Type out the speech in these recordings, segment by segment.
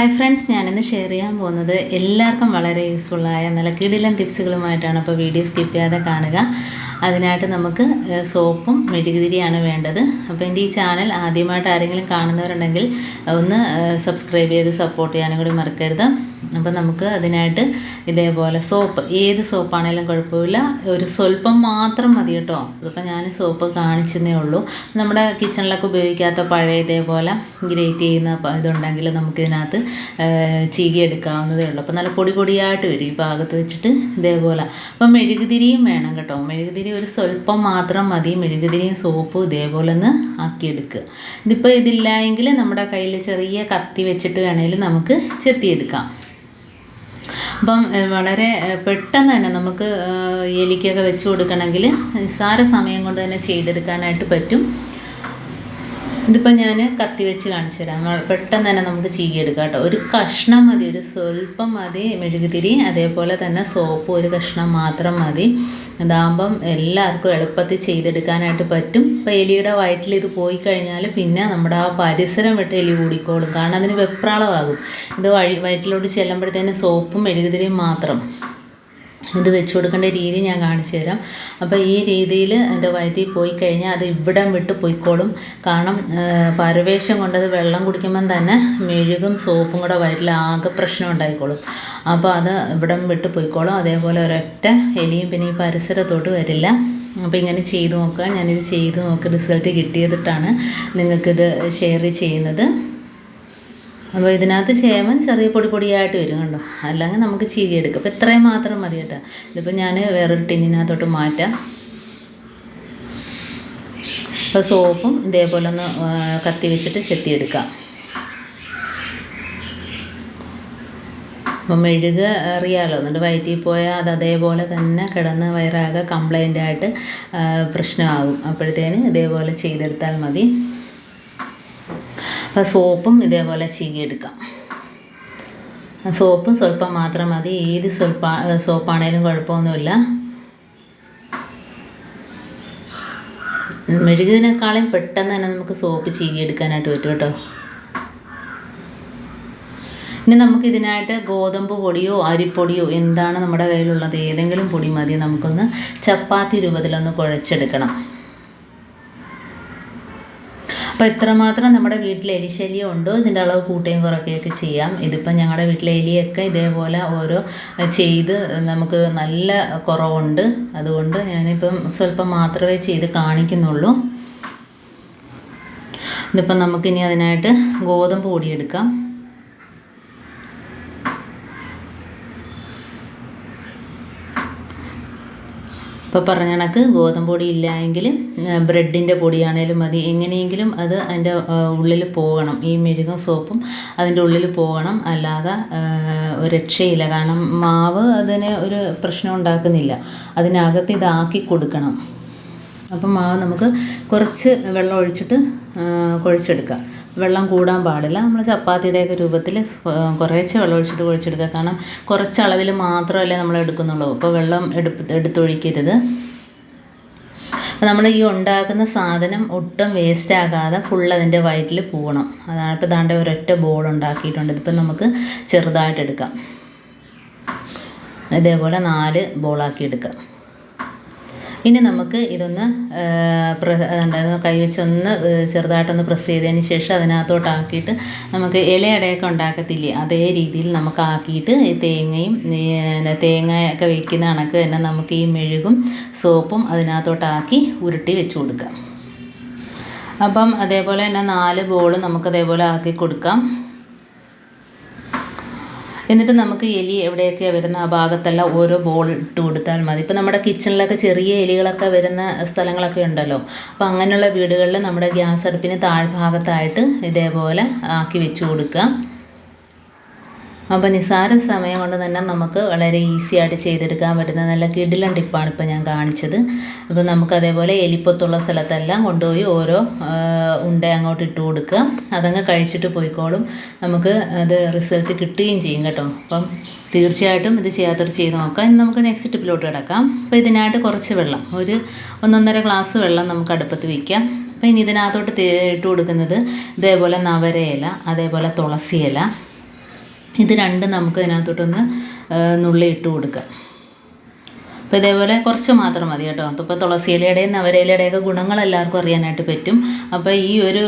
Hi friends ഞാനിന്ന് share ചെയ്യാൻ പോകുന്നത് എല്ലാവർക്കും വളരെ യൂസ്ഫുള്ളായ നല്ല കിടിലൻ ടിപ്സുകളുമായിട്ടാണ് അപ്പോൾ വീഡിയോ സ്കിപ്പ് ചെയ്യാതെ കാണുക. അതിനായിട്ട് നമുക്ക് സോപ്പും മെഴുകുതിരിയാണ് വേണ്ടത്. അപ്പോൾ എന്റെ ഈ ചാനൽ ആദ്യമായിട്ട് ആരെങ്കിലും കാണുന്നവരുണ്ടെങ്കിൽ ഒന്ന് സബ്സ്ക്രൈബ് ചെയ്ത് സപ്പോർട്ട് ചെയ്യാനും കൂടി മറക്കരുത്. അപ്പോൾ നമുക്ക് അതിനായിട്ട് ഇതേപോലെ സോപ്പ് ഏത് സോപ്പാണേലും കുഴപ്പമില്ല. ഒരു സ്വല്പം മാത്രം മതി കേട്ടോ. അതിപ്പോൾ ഞാൻ സോപ്പ് കാണിച്ചതേ ഉള്ളൂ. നമ്മുടെ കിച്ചണിലൊക്കെ ഉപയോഗിക്കാത്ത പഴയ ഇതേപോലെ ഗ്രേറ്റ് ചെയ്യുന്ന ഇതുണ്ടെങ്കിൽ നമുക്കിതിനകത്ത് ചീകി എടുക്കാവുന്നതേ ഉള്ളൂ. അപ്പോൾ നല്ല പൊടി പൊടിയായിട്ട് വരും ഈ ഭാഗത്ത് വെച്ചിട്ട് ഇതേപോലെ. അപ്പം മെഴുകുതിരിയും വേണം കേട്ടോ. മെഴുകുതിരി ഒരു സ്വല്പം മാത്രം മതി. മെഴുകുതിരിയും സോപ്പും ഇതേപോലെ ഒന്ന് ആക്കിയെടുക്കുക. ഇതിപ്പോൾ ഇതില്ല എങ്കിൽ നമ്മുടെ കയ്യിൽ ചെറിയ കത്തി വെച്ചിട്ട് വേണമെങ്കിൽ നമുക്ക് ചെത്തിയെടുക്കാം. അപ്പം വളരെ പെട്ടെന്ന് തന്നെ നമുക്ക് എലിക്കൊക്കെ വെച്ച് കൊടുക്കണമെങ്കിൽ നിസ്സാര സമയം കൊണ്ട് തന്നെ ചെയ്തെടുക്കാനായിട്ട് പറ്റും. ഇതിപ്പോൾ ഞാൻ കത്തി വെച്ച് കാണിച്ചു തരാം. പെട്ടെന്ന് തന്നെ നമുക്ക് ചീകിയെടുക്കാം കേട്ടോ. ഒരു കഷ്ണം മതി ഒരു സ്വല്പം മതി മെഴുകുതിരി അതേപോലെ തന്നെ സോപ്പ് ഒരു കഷ്ണം മാത്രം മതി. ഇതാകുമ്പം എല്ലാവർക്കും എളുപ്പത്തിൽ ചെയ്തെടുക്കാനായിട്ട് പറ്റും. ഇപ്പോൾ എലിയുടെ വയറ്റിൽ ഇത് പോയി കഴിഞ്ഞാൽ പിന്നെ നമ്മുടെ ആ പരിസരം വിട്ട് എലി കൂടിക്കോളും. കാരണം അതിന് വെപ്രാളമാകും. ഇത് വഴി വയറ്റിലോട്ട് ചെല്ലുമ്പോഴത്തേന് സോപ്പും മെഴുകുതിരിയും മാത്രം. ഇത് വെച്ച് കൊടുക്കേണ്ട രീതി ഞാൻ കാണിച്ചു തരാം. അപ്പോൾ ഈ രീതിയിൽ എന്റെ വയറ്റിൽ പോയി കഴിഞ്ഞാൽ അത് ഇവിടം വിട്ട് പോയിക്കോളും. കാരണം പരവേശം കൊണ്ടത് വെള്ളം കുടിക്കുമ്പം തന്നെ മെഴുകും സോപ്പും കൂടെ വയറ്റിൽ ആകെ പ്രശ്നം ഉണ്ടായിക്കോളും. അപ്പോൾ അത് ഇവിടം വിട്ട് പോയിക്കോളും. അതേപോലെ ഒരൊറ്റ എലിയും പിന്നെ ഈ പരിസരത്തോട്ട് വരില്ല. അപ്പോൾ ഇങ്ങനെ ചെയ്തു നോക്കുക. ഞാനിത് ചെയ്തു നോക്കി റിസൾട്ട് കിട്ടിയതിട്ടാണ് നിങ്ങൾക്കിത് ഷെയർ ചെയ്യുന്നത്. അപ്പോൾ ഇതിനകത്ത് ചേമൻ ചെറിയ പൊടി പൊടിയായിട്ട് വരും കണ്ടോ? അല്ലെങ്കിൽ നമുക്ക് ചീകി എടുക്കാം. അപ്പോൾ ഇത്രയും മാത്രം മതി കേട്ടോ. ഇതിപ്പോൾ ഞാൻ വേറൊരു ടിന്നിനകത്തോട്ട് മാറ്റാം. അപ്പോൾ സോപ്പും ഇതേപോലെ ഒന്ന് കത്തി വെച്ചിട്ട് ചെത്തിയെടുക്കാം അപ്പം മെഴുക് അറിയാമല്ലോ എന്നിട്ട് വയറ്റിൽ പോയാൽ അത് അതേപോലെ തന്നെ കിടന്ന് വയറാകെ കംപ്ലൈന്റ് ആയിട്ട് പ്രശ്നമാകും. അപ്പോഴത്തേന് ഇതേപോലെ ചെയ്തെടുത്താൽ മതി. സോപ്പും ഇതേപോലെ ചീകിയെടുക്കാം. സോപ്പും സ്വല്പം മാത്രം മതി. ഏത് സ്വല്പ സോപ്പാണേലും കുഴപ്പമൊന്നുമില്ല. മെഴുകുന്നതിനേക്കാളും പെട്ടെന്ന് തന്നെ നമുക്ക് സോപ്പ് ചീകിയെടുക്കാനായിട്ട് പറ്റും കേട്ടോ. ഇനി നമുക്ക് ഇതിനായിട്ട് ഗോതമ്പ് പൊടിയോ അരിപ്പൊടിയോ എന്താണ് നമ്മുടെ കയ്യിലുള്ളത്? ഏതെങ്കിലും പൊടി മതി നമുക്കൊന്ന് ചപ്പാത്തി രൂപത്തിലൊന്ന് കുഴച്ചെടുക്കണം. അപ്പോൾ എത്രമാത്രം നമ്മുടെ വീട്ടിൽ എലിശല്യം ഉണ്ടോ ഇതിന്റെ അളവ് കൂട്ടുകയും കുറയ്ക്കുകയൊക്കെ ചെയ്യാം. ഇതിപ്പോൾ ഞങ്ങളുടെ വീട്ടിലെ എലിയൊക്കെ ഇതേപോലെ ഓരോ ചെയ്ത് നമുക്ക് നല്ല കുറവുണ്ട്. അതുകൊണ്ട് ഞാനിപ്പം സ്വല്പം മാത്രമേ ചെയ്ത് കാണിക്കുന്നുള്ളൂ. ഇതിപ്പം നമുക്കിനി അതിനായിട്ട് ഗോതമ്പ് പൊടി ഇപ്പോൾ പറഞ്ഞ കണക്ക് ഗോതമ്പ് പൊടി ഇല്ല എങ്കിൽ ബ്രെഡിന്റെ പൊടിയാണേലും മതി. എങ്ങനെയെങ്കിലും അത് അതിന്റെ ഉള്ളിൽ പോകണം. ഈ മെഴുകും സോപ്പും അതിന്റെ ഉള്ളിൽ പോകണം. അല്ലാതെ രക്ഷയില്ല. കാരണം മാവ് അതിന് ഒരു പ്രശ്നം ഉണ്ടാക്കുന്നില്ല. അതിനകത്ത് ഇതാക്കി കൊടുക്കണം. അപ്പം മാവ് നമുക്ക് കുറച്ച് വെള്ളം ഒഴിച്ചിട്ട് കുഴച്ചെടുക്കാം. വെള്ളം കൂടാൻ പാടില്ല. നമ്മൾ ചപ്പാത്തിയുടെയൊക്കെ രൂപത്തിൽ കുറേശ്ശെ വെള്ളം ഒഴിച്ചിട്ട് കുഴിച്ചെടുക്കുക. കാരണം കുറച്ച് അളവിൽ മാത്രമല്ലേ നമ്മൾ എടുക്കുന്നുള്ളൂ. അപ്പോൾ വെള്ളം എടുപ്പ് എടുത്തൊഴിക്കരുത് അപ്പോൾ നമ്മൾ ഈ ഉണ്ടാക്കുന്ന സാധനം ഒട്ടും വേസ്റ്റ് ആകാതെ ഫുൾ അതിന്റെ വയറ്റിൽ പോകണം. അതാണ് ഇപ്പോൾ ദാണ്ട ഒരൊറ്റ ബോൾ ഉണ്ടാക്കിയിട്ടുണ്ട്. ഇതിപ്പോൾ നമുക്ക് ചെറുതായിട്ട് എടുക്കാം ഇതേപോലെ നാല് ബോളാക്കി എടുക്കാം. ഇനി നമുക്ക് ഇതൊന്ന് കൈവച്ചൊന്ന് ചെറുതായിട്ടൊന്ന് പ്രസ് ചെയ്തതിന് ശേഷം അതിനകത്തോട്ടാക്കിയിട്ട് നമുക്ക് ഇലയടയൊക്കെ ഉണ്ടാക്കത്തില്ലേ? അതേ രീതിയിൽ നമുക്ക് ആക്കിയിട്ട് ഈ തേങ്ങയും തേങ്ങയൊക്കെ വയ്ക്കുന്ന കണക്ക് തന്നെ നമുക്ക് ഈ മെഴുകും സോപ്പും അതിനകത്തോട്ടാക്കി ഉരുട്ടി വെച്ച് കൊടുക്കാം. അപ്പം അതേപോലെ തന്നെ നാല് ബോൾ നമുക്ക് അതേപോലെ ആക്കി കൊടുക്കാം. എന്നിട്ട് നമുക്ക് എലി എവിടെയൊക്കെയാണ് വരുന്ന ആ ഭാഗത്തെല്ലാം ഓരോ ബോൾ ഇട്ട് കൊടുത്താൽ മതി. ഇപ്പം നമ്മുടെ കിച്ചണിലൊക്കെ ചെറിയ എലികളൊക്കെ വരുന്ന സ്ഥലങ്ങളൊക്കെ ഉണ്ടല്ലോ. അപ്പം അങ്ങനെയുള്ള വീടുകളിൽ നമ്മുടെ ഗ്യാസ് അടുപ്പിന് താഴ്ഭാഗത്തായിട്ട് ഇതേപോലെ ആക്കി വെച്ച് കൊടുക്കുക. അപ്പോൾ നിസ്സാര സമയം കൊണ്ട് തന്നെ നമുക്ക് വളരെ ഈസി ആയിട്ട് ചെയ്തെടുക്കാൻ പറ്റുന്ന നല്ല കിടിലൻ ടിപ്പാണ് ഇപ്പോൾ ഞാൻ കാണിച്ചത്. അപ്പോൾ നമുക്ക് അതേപോലെ എലിപ്പത്തുള്ള സ്ഥലത്തെല്ലാം കൊണ്ടുപോയി ഓരോ ഉണ്ട അങ്ങോട്ട് ഇട്ട് കൊടുക്കുക. അതങ്ങ് കഴിച്ചിട്ട് പോയിക്കോളും. നമുക്ക് അത് റിസൾട്ട് കിട്ടുകയും ചെയ്യും കേട്ടോ. അപ്പം തീർച്ചയായിട്ടും ഇത് ചെയ്യാത്തവർ ചെയ്ത് നോക്കാം ഇനി നമുക്ക് നെക്സ്റ്റ് ടിപ്പിലോട്ട് കിടക്കാം. അപ്പോൾ ഇതിനായിട്ട് കുറച്ച് വെള്ളം ഒരു ഒന്നൊന്നര ഗ്ലാസ് വെള്ളം നമുക്ക് അടുപ്പത്ത് വയ്ക്കാം അപ്പോൾ ഇനി ഇതിനകത്തോട്ട് ഇട്ട് കൊടുക്കുന്നത് ഇതേപോലെ നവരയില അതേപോലെ തുളസിയില ഇത് രണ്ടും നമുക്ക് ഇതിനകത്തോട്ടൊന്ന് നുള്ളി ഇട്ട് കൊടുക്കാം. അപ്പോൾ ഇതേപോലെ കുറച്ച് മാത്രം മതി കേട്ടോ. അപ്പോൾ തുളസി ഇലയുടെയും നവരയിലയുടെയൊക്കെ ഗുണങ്ങൾ എല്ലാവർക്കും അറിയാനായിട്ട് പറ്റും. അപ്പോൾ ഈ ഒരു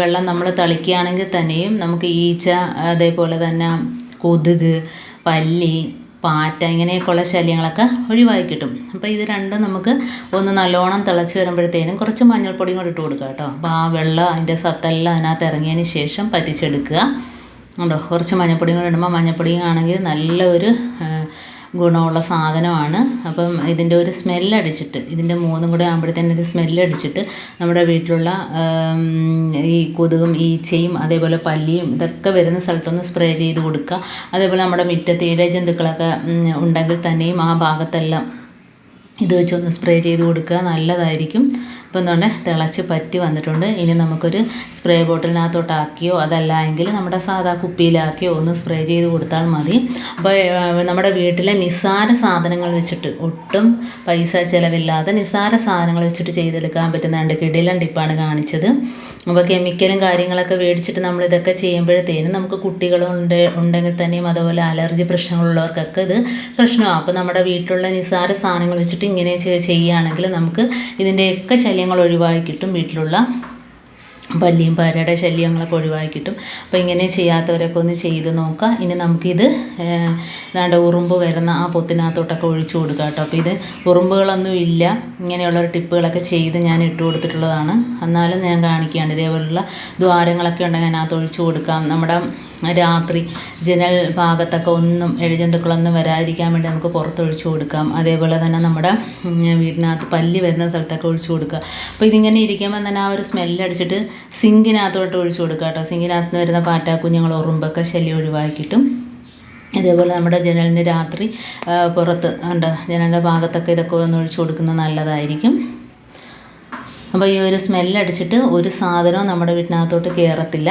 വെള്ളം നമ്മൾ തളിക്കുകയാണെങ്കിൽ തന്നെയും നമുക്ക് ഈച്ച അതേപോലെ തന്നെ കൊതുക് പല്ലി പാറ്റ ഇങ്ങനെയൊക്കെയുള്ള ശല്യങ്ങളൊക്കെ ഒഴിവാക്കി കിട്ടും. അപ്പോൾ ഇത് രണ്ടും നമുക്ക് ഒന്ന് നല്ലോണം തിളച്ച് വരുമ്പോഴത്തേനും കുറച്ച് മഞ്ഞൾപ്പൊടിയും കൂടി ഇട്ട് കൊടുക്കുക കേട്ടോ. അപ്പോൾ ആ വെള്ളം അതിന്റെ സത്തെല്ലാം അതിനകത്ത് ഇറങ്ങിയതിന് ശേഷം പറ്റിച്ചെടുക്കുക. ഉണ്ടോ? കുറച്ച് മഞ്ഞപ്പൊടിയും കൂടെ ഇടുമ്പോൾ മഞ്ഞപ്പൊടിയും ആണെങ്കിൽ നല്ല ഒരു ഗുണമുള്ള സാധനമാണ്. അപ്പം ഇതിന്റെ ഒരു സ്മെല്ലടിച്ചിട്ട് ഇതിന്റെ മൂന്നും കൂടെ ആകുമ്പോഴത്തേനും ഒരു സ്മെല്ലടിച്ചിട്ട് നമ്മുടെ വീട്ടിലുള്ള ഈ കൊതുകും ഈച്ചയും അതേപോലെ പല്ലിയും ഇതൊക്കെ വരുന്ന സ്ഥലത്തൊന്ന് സ്പ്രേ ചെയ്ത് കൊടുക്കുക. അതേപോലെ നമ്മുടെ മുറ്റത്ത് ഇഴ ജന്തുക്കളൊക്കെ ഉണ്ടെങ്കിൽ തന്നെയും ആ ഭാഗത്തെല്ലാം ഇത് വെച്ചൊന്ന് സ്പ്രേ ചെയ്ത് കൊടുക്കുക. നല്ലതായിരിക്കും. അപ്പോൾ എന്തുകൊണ്ട് തിളച്ച് പറ്റി വന്നിട്ടുണ്ട്. ഇനി നമുക്കൊരു സ്പ്രേ ബോട്ടിലിനകത്തോട്ടാക്കിയോ അതല്ല എങ്കിൽ നമ്മുടെ സാധാ കുപ്പിയിലാക്കിയോ ഒന്ന് സ്പ്രേ ചെയ്ത് കൊടുത്താൽ മതി. അപ്പോൾ നമ്മുടെ വീട്ടിലെ നിസ്സാര സാധനങ്ങൾ വെച്ചിട്ട് ഒട്ടും പൈസ ചിലവില്ലാതെ നിസ്സാര സാധനങ്ങൾ വെച്ചിട്ട് ചെയ്തെടുക്കാൻ പറ്റുന്നുണ്ട് കിടിലൻ ടിപ്പാണ് കാണിച്ചത്. അപ്പോൾ കെമിക്കലും കാര്യങ്ങളൊക്കെ മേടിച്ചിട്ട് നമ്മൾ ഇതൊക്കെ ചെയ്യുമ്പോഴത്തേനും നമുക്ക് കുട്ടികളുണ്ട് ഉണ്ടെങ്കിൽ തന്നെയും അതുപോലെ അലർജി പ്രശ്നങ്ങളുള്ളവർക്കൊക്കെ ഇത് പ്രശ്നമാണ് അപ്പോൾ നമ്മുടെ വീട്ടിലുള്ള നിസ്സാര സാധനങ്ങൾ വെച്ചിട്ട് ഇങ്ങനെ ചെയ്- ചെയ്യുകയാണെങ്കിൽ നമുക്ക് ഇതിന്റെയൊക്കെ ശല്യങ്ങൾ ഒഴിവാക്കി കിട്ടും. വീട്ടിലുള്ള പല്ലിയും പാരയുടെ ശല്യങ്ങളൊക്കെ ഒഴിവാക്കി കിട്ടും. അപ്പോൾ ഇങ്ങനെ ചെയ്യാത്തവരൊക്കെ ഒന്ന് ചെയ്ത് നോക്കുക. ഇനി നമുക്കിത് ഏതാണ്ട് ഉറുമ്പ് വരുന്ന ആ പൊത്തിനകത്തോട്ടൊക്കെ ഒഴിച്ചു കൊടുക്കുക കേട്ടോ. അപ്പോൾ ഇത് ഉറുമ്പുകളൊന്നും ഇല്ല. ഇങ്ങനെയുള്ള ടിപ്പുകളൊക്കെ ചെയ്ത് ഞാൻ ഇട്ട് കൊടുത്തിട്ടുള്ളതാണ്. എന്നാലും ഞാൻ കാണിക്കുകയാണ് ഇതേപോലുള്ള ദ്വാരങ്ങളൊക്കെ ഉണ്ടെങ്കിൽ അതിനകത്ത് ഒഴിച്ചു കൊടുക്കാം. നമ്മുടെ രാത്രി ജനൽ ഭാഗത്തൊക്കെ ഒന്നും എഴുജന്തുക്കളൊന്നും വരാതിരിക്കാൻ വേണ്ടി നമുക്ക് പുറത്തൊഴിച്ചു കൊടുക്കാം. അതേപോലെ തന്നെ നമ്മുടെ വീടിനകത്ത് പല്ലി വരുന്ന സ്ഥലത്തൊക്കെ ഒഴിച്ചു കൊടുക്കുക. അപ്പോൾ ഇതിങ്ങനെ ഇരിക്കുമ്പോൾ തന്നെ ആ ഒരു സ്മെല്ലടിച്ചിട്ട് സിങ്കിനകത്തോട്ട് ഒഴിച്ചു കൊടുക്കുക കേട്ടോ. സിങ്കിനകത്ത് നിന്ന് വരുന്ന പാറ്റ കുഞ്ഞുങ്ങൾ ഉറുമ്പൊക്കെ ശല്യം ഒഴിവാക്കിയിട്ടും. ഇതേപോലെ നമ്മുടെ ജനലിന് രാത്രി പുറത്ത് ഉണ്ട് ജനലിന്റെ ഭാഗത്തൊക്കെ ഇതൊക്കെ ഒന്ന് ഒഴിച്ചു കൊടുക്കുന്നത് നല്ലതായിരിക്കും. അപ്പോൾ ഈ ഒരു സ്മെല്ലടിച്ചിട്ട് ഒരു സാധനവും നമ്മുടെ വീട്ടിനകത്തോട്ട് കയറത്തില്ല